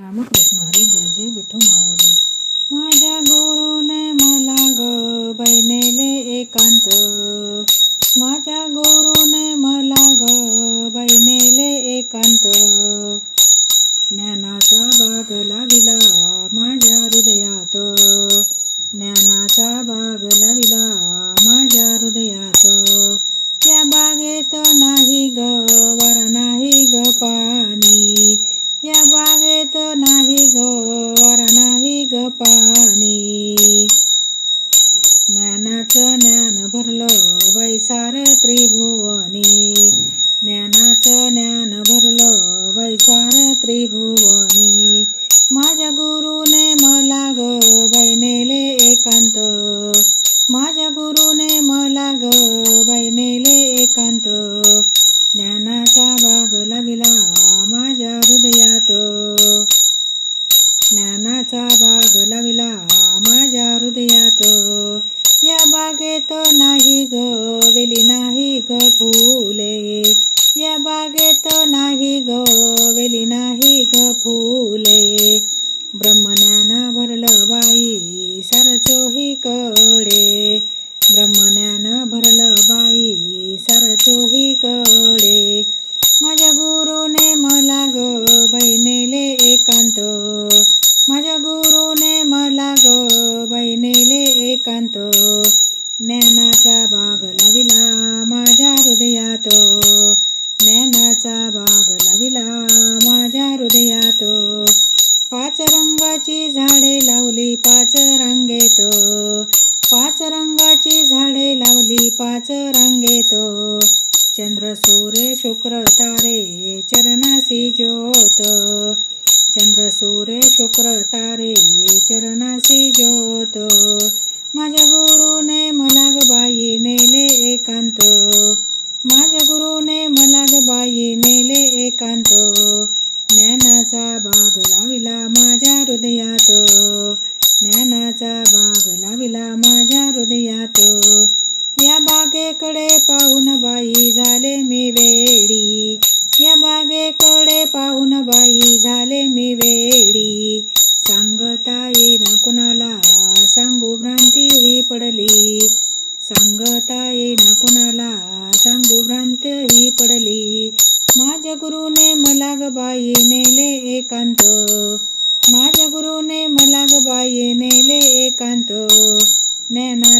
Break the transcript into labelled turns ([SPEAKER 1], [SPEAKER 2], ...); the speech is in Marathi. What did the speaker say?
[SPEAKER 1] रामकृष्ण हरी जय जय विठू माऊली. माझ्या गुरुने मला ग बैनेले एकांत. माझ्या गुरुने मला ग बैनेले एकांत. ज्ञानाचा बाग लाविला माझ्या हृदयात. ज्ञानाचा बाग लाविला माझ्या हृदयात. त्या बागेत नाही ग वर नाही ग पाणी. या बागेत नाही ग वर नाही ग पाणी. ज्ञानाचं ज्ञान भरलं वैसार त्रिभुवनी. ज्ञानाचं ज्ञान भरलं वैसार त्रिभुवनी. माझ्या गुरुने मला ग बैनेले एकांत. माझ्या गुरुने मला ग बैनेले एकांत. ज्ञानाचा बाग लाविला मनाचा बाग लाविला माझ्या हृदयात. या बागेत नाही ग वेली नाही ग फुले. या बागेत नाही ग वेली नाही ग फुले. ब्रह्मज्ञान भरलं बाई सरचोही कडे ज्ञानाचा बाग लाविला माझ्या हृदयात. ज्ञानाचा बाग लाविला माझ्या हृदयात. पाच रंगाची झाडे लावली पाच रांगेत. पाच रंगाची झाडे लावली पाच रांगेत. चंद्र सूर्य शुक्र तारे चरणासी ज्योत. चंद्र सूर्य शुक्र तारे चरणासी ज्योत. माझ्या गुरुने मला ग बाई नेले एकांत. माझ्या गुरुने मला ग बाई नेले एकांत. ज्ञानाचा बाग लाविला माझ्या हृदयात. ज्ञानाचा बाग लाविला माझ्या हृदयात. या बागेकडे पाहून बाई झाले मी वेडी. या बागेकडे पाहून बाई झाले मी वेडी. सांगता येईना कुणाला सांगू भ्रांती ही पडली. सांगता येईना कुणाला? सांगू भ्रांत ही पडली. माझ्या गुरुने मला गबाई नेले एकांत. माझ्या गुरुने मला गबाई नेले एकांत. ज्ञानाचा